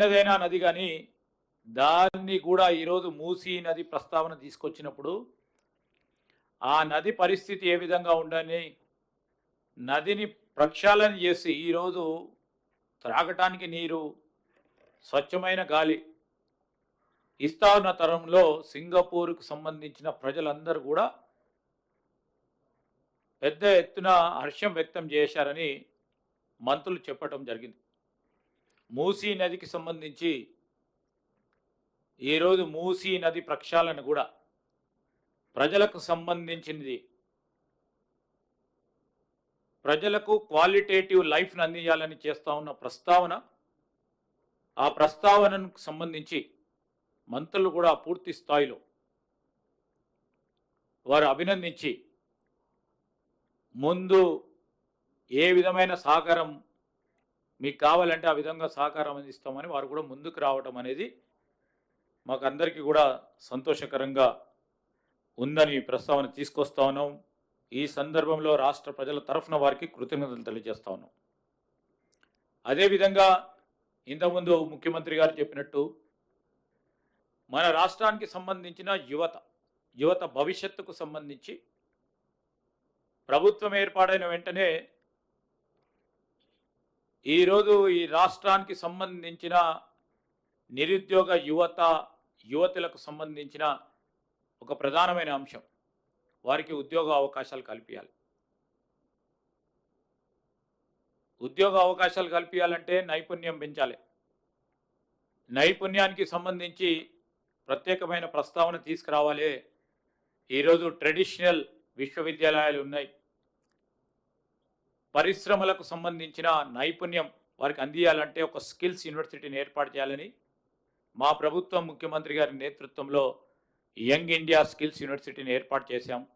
ఏదైనా నది కానీ దాన్ని కూడా ఈరోజు మూసీ నది ప్రస్తావన తీసుకొచ్చినప్పుడు ఆ నది పరిస్థితి ఏ విధంగా ఉండని నదిని ప్రక్షాళన చేసి ఈరోజు త్రాగటానికి నీరు స్వచ్ఛమైన గాలి ఇస్తా ఉన్న తరంలో సింగపూర్కు సంబంధించిన ప్రజలందరూ కూడా పెద్ద ఎత్తున హర్షం వ్యక్తం చేశారని మంత్రులు చెప్పటం జరిగింది. మూసీ నదికి సంబంధించి ఈరోజు మూసీ నది ప్రక్షాళన కూడా ప్రజలకు సంబంధించినది. ప్రజలకు క్వాలిటేటివ్ లైఫ్ను అందించాలని చేస్తా ఉన్న ప్రస్తావన ఆ ప్రస్తావనకు సంబంధించి మంత్రులు కూడా పూర్తి స్థాయిలో వారు అభినందించి ముందు ఏ విధమైన సహకారం మీకు కావాలంటే ఆ విధంగా సహకారం అందిస్తామని వారు కూడా ముందుకు రావడం అనేది మాకు అందరికీ కూడా సంతోషకరంగా ఉందని ప్రస్తావన తీసుకొస్తా ఉన్నాం. ఈ సందర్భంలో రాష్ట్ర ప్రజల తరఫున వారికి కృతజ్ఞతలు తెలియజేస్తా ఉన్నాం. అదేవిధంగా ఇంతకుముందు ముఖ్యమంత్రి గారు చెప్పినట్టు మన రాష్ట్రానికి సంబంధించిన యువత యువత భవిష్యత్తుకు సంబంధించి ప్రభుత్వం ఏర్పాడైన వెంటనే ఈరోజు ఈ రాష్ట్రానికి సంబంధించిన నిరుద్యోగ యువత యువతులకు సంబంధించిన ఒక ప్రధానమైన అంశం. వారికి ఉద్యోగ అవకాశాలు కల్పించాలి ఉద్యోగ అవకాశాలు కల్పించాలంటే నైపుణ్యం పెంచాలి. నైపుణ్యానికి సంబంధించి ప్రత్యేకమైన ప్రస్తావన తీసుకురావాలి. ఈరోజు ట్రెడిషనల్ విశ్వవిద్యాలయాలు ఉన్నాయి. పరిశ్రమలకు సంబంధించిన నైపుణ్యం వారికి అందియాలంటే ఒక స్కిల్స్ యూనివర్సిటీని ఏర్పాటు చేయాలని మా ప్రభుత్వం ముఖ్యమంత్రి గారి నేతృత్వంలో యంగ్ ఇండియా స్కిల్స్ యూనివర్సిటీని ఏర్పాటు చేశాం.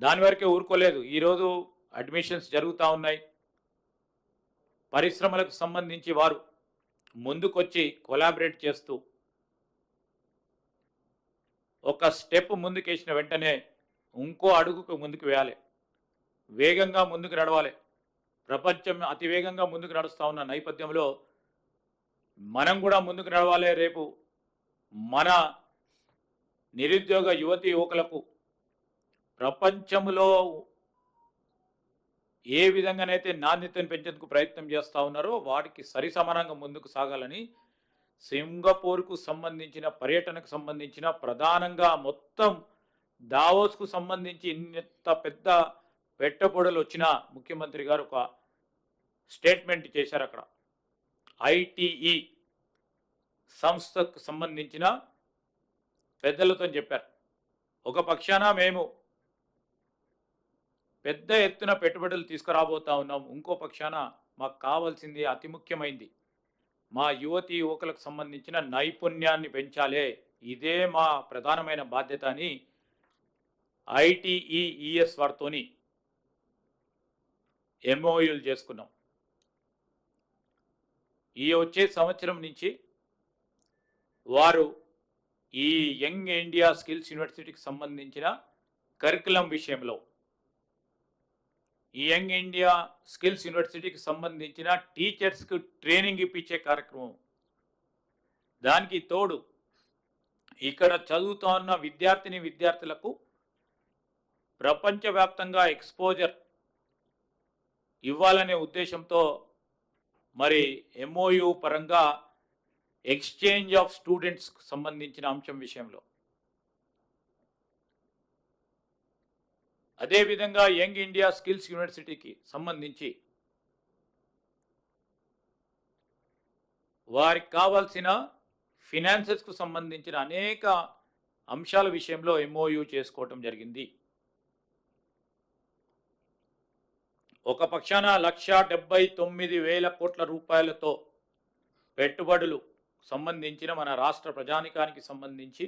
దాని వరకే ఊరుకోలేదు. ఈరోజు అడ్మిషన్స్ జరుగుతూ ఉన్నాయి. పరిశ్రమలకు సంబంధించి వారు ముందుకొచ్చి కొలాబరేట్ చేస్తూ ఒక స్టెప్ ముందుకేసిన వెంటనే ఇంకో అడుగుకు ముందుకు వేయాలి. వేగంగా ముందుకు నడవాలి. ప్రపంచం అతి వేగంగా ముందుకు నడుస్తూ ఉన్న నేపథ్యంలో మనం కూడా ముందుకు నడవాలి రేపు. మన నిరుద్యోగ యువతి యువకులకు ప్రపంచంలో ఏ విధంగానైతే నాణ్యతను పెంచేందుకు ప్రయత్నం చేస్తూ ఉన్నారో వాటికి సరి సమానంగా ముందుకు సాగాలని సింగపూర్కు సంబంధించిన పర్యటనకు సంబంధించిన ప్రధానంగా మొత్తం దావోస్కు సంబంధించి ఇంత పెద్ద పెట్టుబడులు వచ్చిన ముఖ్యమంత్రి గారు ఒక స్టేట్మెంట్ చేశారు అక్కడ. ఐటీఈ సంస్థకు సంబంధించిన పెద్దలతో చెప్పారు. ఒక పక్షాన మేము పెద్ద ఎత్తున పెట్టుబడులు తీసుకురాబోతా ఉన్నాం. ఇంకో పక్షాన మాకు కావాల్సింది అతి ముఖ్యమైంది. మా యువతి యువకులకు సంబంధించిన నైపుణ్యాన్ని పెంచాలే. ఇదే మా ప్రధానమైన బాధ్యత అని ఐటీఈఈఎస్ వారితోని ఎంఓయూలు చేసుకున్నాం. ఈ వచ్చే సంవత్సరం నుంచి వారు ఈ యంగ్ ఇండియా స్కిల్స్ యూనివర్సిటీకి సంబంధించిన కరికులం విషయంలో ఈ యంగ్ ఇండియా స్కిల్స్ యూనివర్సిటీకి సంబంధించిన టీచర్స్కి ట్రైనింగ్ ఇప్పించే కార్యక్రమం. దానికి తోడు ఇక్కడ చదువుతున్న విద్యార్థిని విద్యార్థులకు ప్రపంచవ్యాప్తంగా ఎక్స్పోజర్ ఇవ్వాలనే ఉద్దేశంతో మరి ఎంఓయు పరంగా ఎక్స్చేంజ్ ఆఫ్ స్టూడెంట్స్కు సంబంధించిన అంశం విషయంలో. అదేవిధంగా యంగ్ ఇండియా స్కిల్స్ యూనివర్సిటీకి సంబంధించి వారికి కావాల్సిన ఫినాన్సెస్కు సంబంధించిన అనేక అంశాల విషయంలో ఎంఓయు చేసుకోవటం జరిగింది. ఒక పక్షాన లక్ష డెబ్బై తొమ్మిది వేల కోట్ల రూపాయలతో పెట్టుబడులు సంబంధించిన మన రాష్ట్ర ప్రజానికానికి సంబంధించి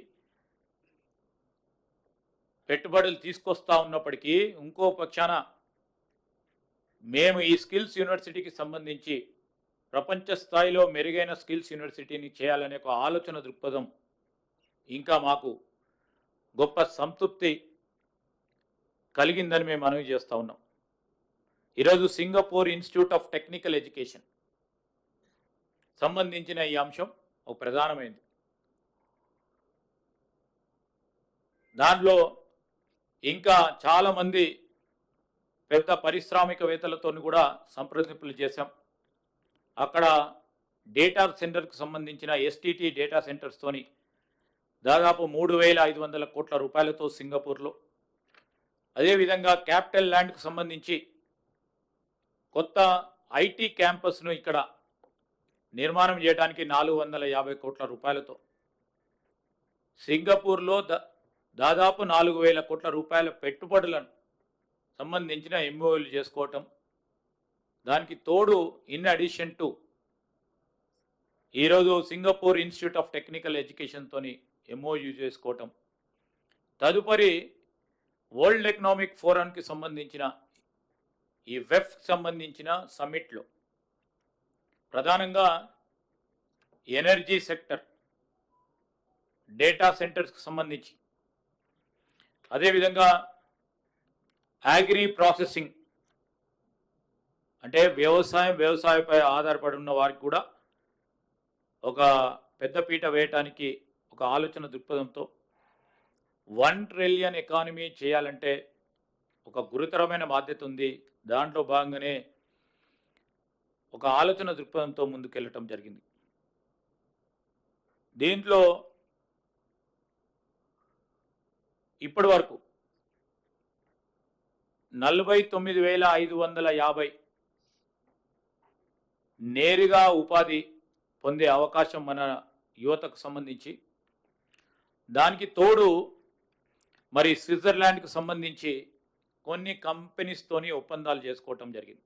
పెట్టుబడులు తీసుకొస్తా ఉన్నప్పటికీ ఇంకో పక్షాన మేము ఈ స్కిల్స్ యూనివర్సిటీకి సంబంధించి ప్రపంచ స్థాయిలో మెరుగైన స్కిల్స్ యూనివర్సిటీని చేయాలనే ఒక ఆలోచన దృక్పథం ఇంకా మాకు గొప్ప సంతృప్తి కలిగిందని మేము మనవి చేస్తూ ఉన్నాం. ఈరోజు Singapore Institute of Technical Education సంబంధించిన ఈ అంశం ఒక ప్రధానమైనది దాంట్లో ఇంకా చాలామంది పెద్ద పారిశ్రామికవేత్తలతో కూడా సంప్రదింపులు చేశాం. అక్కడ డేటా సెంటర్కు సంబంధించిన ఎస్టీటీ డేటా సెంటర్స్తోని దాదాపు మూడు వేల ఐదు వందల కోట్ల రూపాయలతో సింగపూర్లో. అదేవిధంగా క్యాపిటల్ ల్యాండ్కు సంబంధించి కొత్త ఐటీ క్యాంపస్ను ఇక్కడ నిర్మాణం చేయడానికి నాలుగు వందల యాభై కోట్ల రూపాయలతో. సింగపూర్లో ద దాదాపు నాలుగు వేల కోట్ల రూపాయల పెట్టుబడులను సంబంధించిన ఎంఓలు చేసుకోవటం. దానికి తోడు ఇన్ అడిషన్ టు ఈరోజు సింగపూర్ ఇన్స్టిట్యూట్ ఆఫ్ టెక్నికల్ ఎడ్యుకేషన్తోని ఎంఓయూ చేసుకోవటం. తదుపరి వరల్డ్ ఎకనామిక్ ఫోరంకి సంబంధించిన ఈ వెఫ్ సంబంధించిన సమ్మిట్లో. ప్రధానంగా ఎనర్జీ సెక్టర్ డేటా సెంటర్స్కి సంబంధించి. అదేవిధంగా అగ్రి ప్రాసెసింగ్ అంటే వ్యవసాయం వ్యవసాయపై ఆధారపడి ఉన్న వారికి కూడా ఒక పెద్దపీట వేయటానికి ఒక ఆలోచన దృక్పథంతో వన్ ట్రిలియన్ ఎకానమీ చేయాలంటే ఒక గురుతరమైన బాధ్యత ఉంది. దాంట్లో భాగంగానే ఒక ఆలోచన దృక్పథంతో ముందుకెళ్ళటం జరిగింది. దీంట్లో ఇప్పటి వరకు నలభై తొమ్మిది వేల ఐదు వందల యాభై నేరుగా ఉపాధి పొందే అవకాశం మన యువతకు సంబంధించి దానికి తోడు మరి స్విట్జర్లాండ్కు సంబంధించి కొన్ని కంపెనీస్తోని ఒప్పందాలు చేసుకోవటం జరిగింది.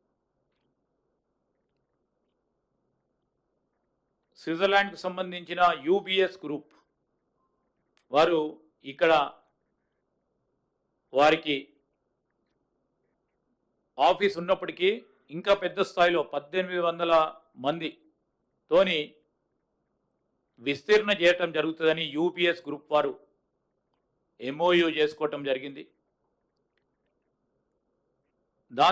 స్విట్జర్లాండ్కు సంబంధించిన యూబిఎస్ గ్రూప్ వారు ఇక్కడ వారికి ఆఫీస్ ఉన్నప్పటికీ ఇంకా పెద్ద స్థాయిలో పద్దెనిమిది వందల మంది తోని విస్తీర్ణ చేయటం జరుగుతుందని యూపీఎస్ గ్రూప్ వారు ఎంఓయూ చేసుకోవటం జరిగింది. Don't